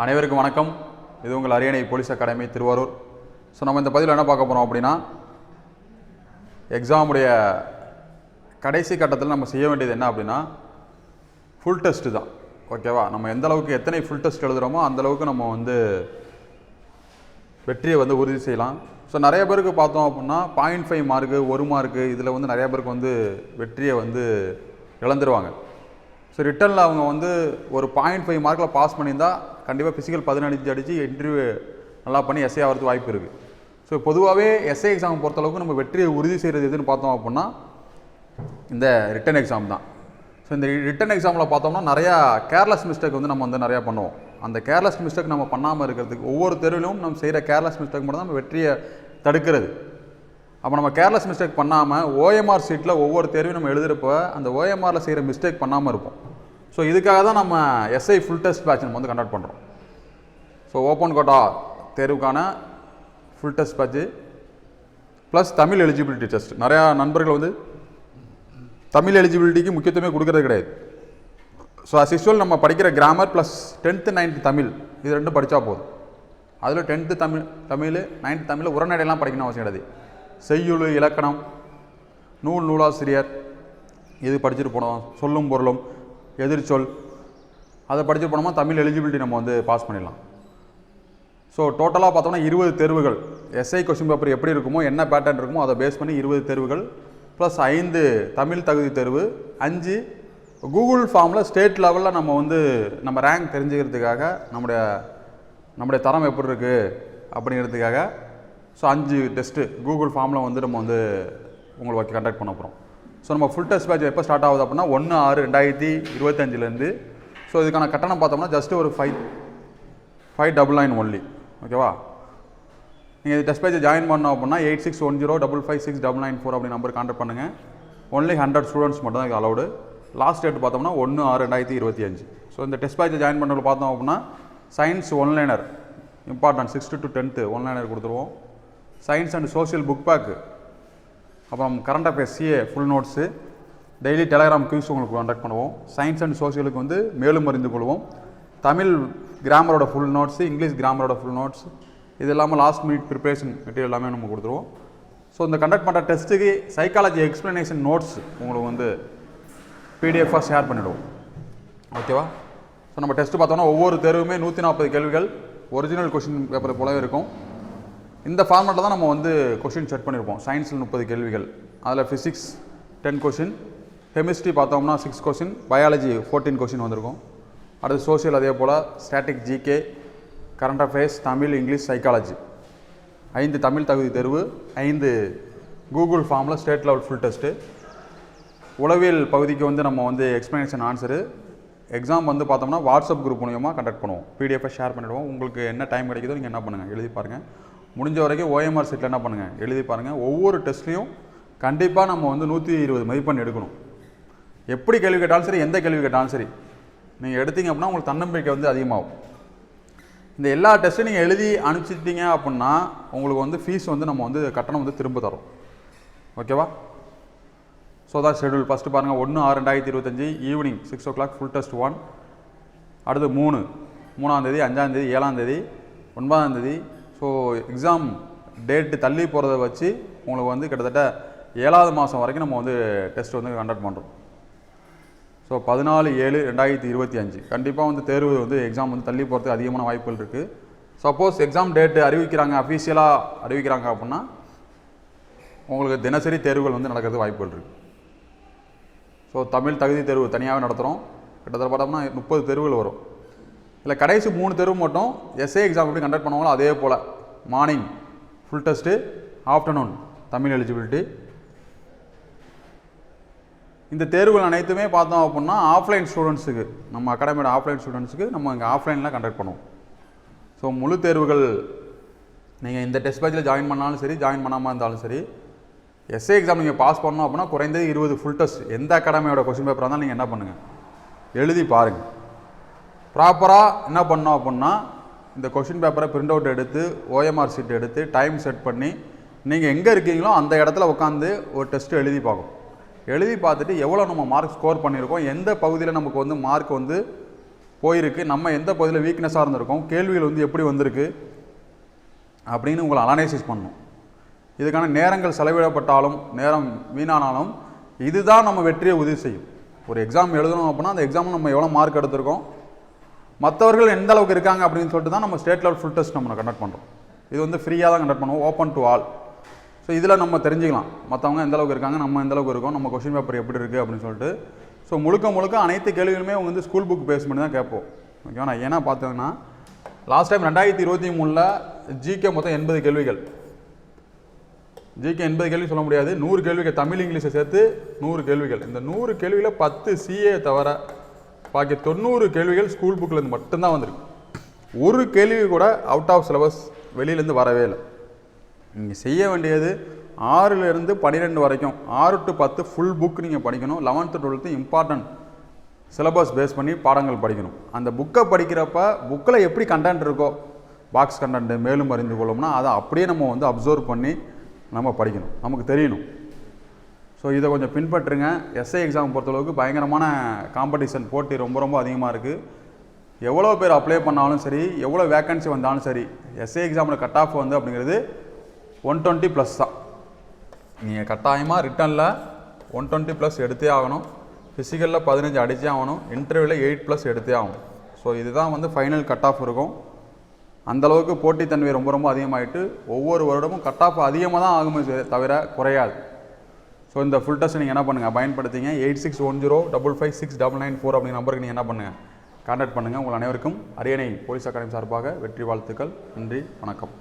அனைவருக்கும் வணக்கம். இது உங்கள் அரியணை போலீஸ் அகாடமி திருவாரூர். ஸோ நம்ம இந்த பதிவில் என்ன பார்க்க போகிறோம் அப்படின்னா எக்ஸாமுடைய கடைசி கட்டத்தில் நம்ம செய்ய வேண்டியது என்ன அப்படின்னா ஃபுல் டெஸ்ட்டு தான். ஓகேவா நம்ம எந்த அளவுக்கு எத்தனை ஃபுல் டெஸ்ட் எழுதுகிறோமோ அந்தளவுக்கு நம்ம வந்து வெற்றியை வந்து உறுதி செய்யலாம். ஸோ நிறைய பேருக்கு பார்த்தோம் அப்படின்னா பாயிண்ட் ஃபைவ் மார்க்கு ஒரு மார்க்கு இதில் வந்து நிறைய பேருக்கு வந்து வெற்றியை வந்து இழந்துருவாங்க. ஸோ ரிட்டனில் அவங்க வந்து ஒரு பாயிண்ட் ஃபைவ் மார்க்கில் பாஸ் பண்ணியிருந்தால் கண்டிப்பாக ஃபிசிக்கல் பதினஞ்சு அடித்து இன்டர்வியூ நல்லா பண்ணி எஸ்ஏ ஆகிறதுக்கு வாய்ப்பு இருக்குது ஸோ பொதுவாகவே எஸ்ஏ எக்ஸாம் பொறுத்தளவுக்கு நம்ம வெற்றியை உறுதி செய்கிறது எதுன்னு பார்த்தோம் அப்படின்னா இந்த ரிட்டன் எக்ஸாம் தான். ஸோ இந்த ரிட்டன் எக்ஸாமில் பார்த்தோம்னா நிறையா கேர்லெஸ் மிஸ்டேக் வந்து நம்ம வந்து நிறையா பண்ணுவோம். அந்த கேர்லெஸ் மிஸ்டேக் நம்ம பண்ணாமல் இருக்கிறதுக்கு ஒவ்வொரு தெருவிலும் நம்ம செய்கிற கேர்லெஸ் மிஸ்டேக் மட்டும் தான் நம்ம வெற்றியை தடுக்கிறது. அப்போ நம்ம கேர்லெஸ் மிஸ்டேக் பண்ணாமல் ஓஎம்ஆர் சீட்டில் ஒவ்வொரு தேர்வையும் நம்ம எழுதுகிறப்ப அந்த ஓஎம்ஆரில் செய்கிற மிஸ்டேக் பண்ணாமல் இருப்போம். ஸோ இதுக்காக தான் நம்ம எஸ்ஐ ஃபுல் டெஸ்ட் பேட்ச் நம்ம வந்து கண்டக்ட் பண்ணுறோம் ஸோ ஓப்பன் கோட்டா தேர்வுக்கான full test batch plus Tamil eligibility test நிறையா நண்பர்கள் வந்து தமிழ் எலிஜிபிலிட்டிக்கு முக்கியத்துவமே கொடுக்கறது கிடையாது. ஸோ அஸ் யூஸ்வல் நம்ம படிக்கிற grammar plus tenth ninth Tamil இது ரெண்டும் படித்தா போதும். அதில் டென்த்து தமிழ் தமிழ் நைன்த்து தமிழ் உரநடையெல்லாம் படிக்கணும் அவசியம் கிடையாது. செய்யுள் இலக்கணம் நூல் நூலாசிரியர் இது படிச்சுட்டு போனோம். சொல்லும் பொருளும் எதிர்ச்சொல் அதை படித்து போனோமா தமிழ் எலிஜிபிலிட்டி நம்ம வந்து பாஸ் பண்ணிடலாம். ஸோ டோட்டலாக பார்த்தோம்னா இருபது தேர்வுகள். எஸ்ஐ கொஸ்டின் பேப்பர் எப்படி இருக்குமோ என்ன பேட்டர்ன் இருக்குமோ அதை பேஸ் பண்ணி இருபது தேர்வுகள். ப்ளஸ் ஐந்து தமிழ் தகுதி தேர்வு அஞ்சு கூகுள் ஃபார்மில் ஸ்டேட் லெவலில் நம்ம வந்து நம்ம ரேங்க் தெரிஞ்சுக்கிறதுக்காக நம்முடைய நம்முடைய தரம் எப்படி இருக்குது அப்படிங்கிறதுக்காக ஸோ அஞ்சு டெஸ்ட்டு கூகுள் ஃபார்மில் வந்து நம்ம வந்து உங்களுக்கு கண்டக்ட் பண்ண போகிறோம் ஸோ நம்ம ஃபுல் டெஸ்ட் பேட்ச் எப்போ ஸ்டார்ட் ஆகுது அப்படின்னா ஒன்று ஆறு ரெண்டாயிரத்தி இருபத்தஞ்சிலேருந்து. ஸோ இதுக்கான கட்டணம் பார்த்தோம்னா ஜஸ்ட் ஒரு five five double nine only ஓகேவா நீங்கள் இது டெஸ்ட் பேஜை ஜாயின் பண்ணோம் அப்படின்னா eight six one zero double five six double nine four அப்படி நம்பர் கான்டாக்ட் பண்ணுங்கள் ஒன்லி ஹண்ட்ரட் ஸ்டூடெண்ட்ஸ் மட்டும் தான் இது அலௌடு லாஸ்ட் டேட் பார்த்தோம்னா ஒன்று ஆறு ரெண்டாயிரத்தி இருபத்தி அஞ்சு. ஸோ இந்த டெஸ்ட் பேஜை ஜாயின் பண்ணுறது பார்த்தோம் அப்படின்னா science one liner important sixth to tenth one liner கொடுத்துருவோம். Science and social book back அப்புறம் current affairs CA full notes daily Telegram quiz உங்களுக்கு கண்டக்ட் பண்ணுவோம். சயின்ஸ் அண்ட் சோஷியலுக்கு வந்து மேலும் அறிந்து கொள்வோம். தமிழ் கிராமரோட ஃபுல் நோட்ஸு இங்கிலீஷ் கிராமரோட ஃபுல் நோட்ஸ் இது இல்லாமல் லாஸ்ட் மினிட் ப்ரிப்பரேஷன் மெட்டீரியல் எல்லாமே நம்ம கொடுத்துருவோம். ஸோ இந்த கண்டக்ட் பண்ணுற டெஸ்ட்டுக்கு சைக்காலஜி எக்ஸ்ப்ளனேஷன் நோட்ஸ் உங்களுக்கு வந்து பிடிஎஃபாக ஷேர் பண்ணிவிடுவோம் ஓகேவா ஸோ நம்ம டெஸ்ட்டு பார்த்தோன்னா ஒவ்வொரு தேர்வுமே நூற்றி நாற்பது கேள்விகள் ஒரிஜினல் கொஷின் பேப்பர் போலவே இருக்கும். இந்த ஃபார்மேட்டில் தான் நம்ம வந்து கொஷின் செட் பண்ணியிருப்போம் சயின்ஸில் முப்பது கேள்விகள். அதில் ஃபிசிக்ஸ் டென் கொஷின் கெமிஸ்ட்ரி பார்த்தோம்னா six question biology fourteen question வந்திருக்கும். அடுத்து சோஷியல் அதே போல் static GK current affairs Tamil English psychology ஐந்து தமிழ் தகுதி தேர்வு ஐந்து கூகுள் ஃபார்மில் ஸ்டேட் லெவல் ஃபுல் டெஸ்ட்டு உளவியல் பகுதிக்கு வந்து நம்ம வந்து எக்ஸ்ப்ளனேஷன் ஆன்சரு எக்ஸாம் வந்து பார்த்தோம்னா வாட்ஸ்அப் குரூப் மூலியமாக கண்டக்ட் பண்ணுவோம். பிடிஎஃபை ஷேர் பண்ணிவிடுவோம் உங்களுக்கு என்ன டைம் கிடைக்குதோ நீங்கள் என்ன பண்ணுங்கள் எழுதி பாருங்கள் முடிஞ்ச வரைக்கும் ஓஎம்ஆர் சீட்டில் என்ன பண்ணுங்கள் எழுதி பாருங்கள் ஒவ்வொரு டெஸ்ட்லையும் கண்டிப்பாக நம்ம வந்து நூற்றி இருபது மதிப்பெண் எடுக்கணும். எப்படி கேள்வி கேட்டாலும் சரி எந்த கேள்வி கேட்டாலும் சரி. நீங்கள் எடுத்தீங்க அப்படின்னா உங்களுக்கு தன்னம்பிக்கை வந்து அதிகமாகும். இந்த எல்லா டெஸ்ட்டும் நீங்கள் எழுதி அனுப்பிச்சிட்டீங்க அப்படின்னா உங்களுக்கு வந்து ஃபீஸ் வந்து நம்ம வந்து கட்டணம் வந்து திரும்ப தரோம். ஓகேவா ஸோ தான் ஷெடியூல் ஃபஸ்ட்டு பாருங்கள் ஒன்று ஆறு ரெண்டாயிரத்தி இருபத்தஞ்சி evening six o'clock full test one அடுத்து மூணு. மூணாந்தேதி அஞ்சாந்தேதி ஏழாந்தேதி ஒன்பதாந்தேதி ஸோ எக்ஸாம் டேட்டு தள்ளி போகிறத வச்சு உங்களுக்கு வந்து கிட்டத்தட்ட ஏழாவது மாதம் வரைக்கும் நம்ம வந்து டெஸ்ட் வந்து கண்டக்ட் பண்ணுறோம் ஸோ பதினாலு ஏழு ரெண்டாயிரத்தி இருபத்தி அஞ்சு. கண்டிப்பாக வந்து தேர்வு வந்து எக்ஸாம் வந்து தள்ளி போகிறதுக்கு அதிகமான வாய்ப்புகள் இருக்குது சப்போஸ் எக்ஸாம் டேட்டு அறிவிக்கிறாங்க அஃபீஷியலாக அறிவிக்கிறாங்க அப்படின்னா உங்களுக்கு தினசரி தேர்வுகள் வந்து நடக்கிறது வாய்ப்புகள் இருக்குது ஸோ தமிழ் தகுதி தேர்வு தனியாகவே நடத்துகிறோம் கிட்டத்தட்ட பார்த்தோம்னா முப்பது தேர்வுகள் வரும். இல்லை கடைசி மூணு தேர்வு மட்டும் எஸ்ஏ எக்ஸாம் எப்படி கண்டக்ட் பண்ணுவாங்களோ அதே போல். Morning full test afternoon Tamil eligibility இந்த தேர்வுகள் அனைத்துமே பார்த்தோம் அப்படின்னா ஆஃப்லைன் ஸ்டூடெண்ட்ஸுக்கு நம்ம அகாடமியோட ஆஃப்லைன் ஸ்டூடெண்ட்ஸுக்கு நம்ம இங்கே ஆஃப்லைனில் கண்டக்ட் பண்ணுவோம். ஸோ முழு தேர்வுகள் நீங்கள் இந்த டெஸ்ட் பேட்சில் ஜாயின் பண்ணாலும் சரி ஜாயின் பண்ணாமல் இருந்தாலும் சரி எஸ்ஏ எக்ஸாம் நீங்கள் பாஸ் பண்ணணும் அப்படின்னா குறைந்தது இருபது ஃபுல் டெஸ்ட் எந்த அகாடமியோட கொஸ்டின் பேப்பராக இருந்தாலும் நீங்கள் என்ன பண்ணுங்கள் எழுதி பாருங்கள் ப்ராப்பராக என்ன பண்ணோம் அப்படின்னா இந்த கொஷின் பேப்பரை பிரிண்ட் அவுட் எடுத்து ஓஎம்ஆர் சீட் எடுத்து டைம் செட் பண்ணி நீங்கள் எங்கே இருக்கீங்களோ அந்த இடத்துல உட்காந்து ஒரு டெஸ்ட்டு எழுதி பார்க்கும் எழுதி பார்த்துட்டு எவ்வளோ நம்ம மார்க் ஸ்கோர் பண்ணியிருக்கோம் எந்த பகுதியில் நமக்கு வந்து மார்க் வந்து போயிருக்கு நம்ம எந்த பகுதியில் வீக்னஸாக இருந்திருக்கோம் கேள்விகள் வந்து எப்படி வந்திருக்கு அப்படின்னு உங்களை அனலைசிஸ் பண்ணணும். இதுக்கான நேரங்கள் செலவிடப்பட்டாலும் நேரம் வீணானாலும் இதுதான் நம்ம வெற்றியை உதவி செய்யும். ஒரு எக்ஸாம் எழுதணும் அப்படின்னா அந்த எக்ஸாம் நம்ம எவ்வளோ மார்க் எடுத்திருக்கோம் மற்றவர்கள் எந்த அளவுக்கு இருக்காங்க அப்படின்னு சொல்லிட்டு தான் நம்ம ஸ்டேட் லெவல் ஃபுல் டெஸ்ட் நம்ம கண்டக்ட் பண்ணுறோம் இது வந்து ஃப்ரீயாக தான் கண்டக்ட் பண்ணுவோம் ஓப்பன் டு ஆல் ஸோ இதில் நம்ம தெரிஞ்சுக்கலாம். மற்றவங்க எந்த அளவுக்கு இருக்காங்க நம்ம எந்த அளவுக்கு இருக்கோம் நம்ம கொஷின் பேப்பர் எப்படி இருக்குது அப்படின்னு சொல்லிட்டு. ஸோ முழுக்க முழுக்க அனைத்து கேள்விகளுமே அவங்க வந்து ஸ்கூல் புக் பேஸ் பண்ணி தான் கேட்போம். ஓகேவா ஏன்னா பார்த்தீங்கன்னா லாஸ்ட் டைம் ரெண்டாயிரத்தி இருபத்தி மூணில் ஜிகே மொத்தம் எண்பது கேள்விகள். ஜிகே எண்பது கேள்வி சொல்ல முடியாது. நூறு கேள்விகள் தமிழ் இங்கிலீஷை சேர்த்து நூறு கேள்விகள். இந்த நூறு கேள்வியில் பத்து சிஏ தவிர பாக்கி தொண்ணூறு கேள்விகள் ஸ்கூல் புக்கிலேருந்து மட்டும்தான் வந்திருக்கு. ஒரு கேள்வி கூட அவுட் ஆஃப் சிலபஸ் வெளியிலேருந்து வரவே இல்லை. நீங்கள் செய்ய வேண்டியது ஆறுலேருந்து பன்னிரெண்டு வரைக்கும் ஆறு டு பத்து ஃபுல் புக் நீங்கள் படிக்கணும் eleventh twelfth important syllabus base பண்ணி பாடங்கள் படிக்கணும். அந்த புக்கை படிக்கிறப்ப புக்கில் எப்படி கண்டென்ட் இருக்கோ பாக்ஸ் கண்டென்ட்டு மேலும் அறிந்து கொள்ளோம்னா அதை அப்படியே நம்ம வந்து அப்சர்வ் பண்ணி நம்ம படிக்கணும். நமக்கு தெரியணும். ஸோ இதை கொஞ்சம் பின்பற்றுங்க. எஸ்ஐ எக்ஸாம் பொறுத்தளவுக்கு பயங்கரமான காம்படிஷன் போட்டி ரொம்ப ரொம்ப அதிகமாக இருக்குது எவ்வளோ பேர் அப்ளை பண்ணாலும் சரி எவ்வளோ வேக்கன்சி வந்தாலும் சரி எஸ்ஐ எக்ஸாமில் கட் ஆஃப் வந்து அப்படிங்கிறது ஒன் டுவெண்ட்டி ப்ளஸ் தான். நீங்கள் கட்டாயமாக ரிட்டனில் ஒன் டுவெண்ட்டி ப்ளஸ் எடுத்தே ஆகணும். ஃபிசிக்கலில் பதினஞ்சு அடிச்சே ஆகணும். இன்டர்வியூவில் எயிட் ப்ளஸ் எடுத்தே ஆகணும். ஸோ இதுதான் வந்து ஃபைனல் கட் ஆஃப் இருக்கும். அந்தளவுக்கு போட்டித்தன்மை ரொம்ப ரொம்ப அதிகமாகிட்டு ஒவ்வொரு வருடமும் கட் ஆஃப் அதிகமாக தான் ஆகுமே தவிர குறையாது. ஸோ இந்த ஃபுல் நீங்கள் என்ன பண்ணுங்கள் பயன்படுத்திங்க eight six one zero double five six double nine four அப்படிங்கிற நம்பருக்கு நீங்கள் என்ன பண்ணுங்கள் கான்டாக்ட் பண்ணுங்கள் உங்கள் அனைவருக்கும் அரியணை போலீஸ் அகாடமி சார்பாக வெற்றி வாழ்த்துக்கள். நன்றி. வணக்கம்.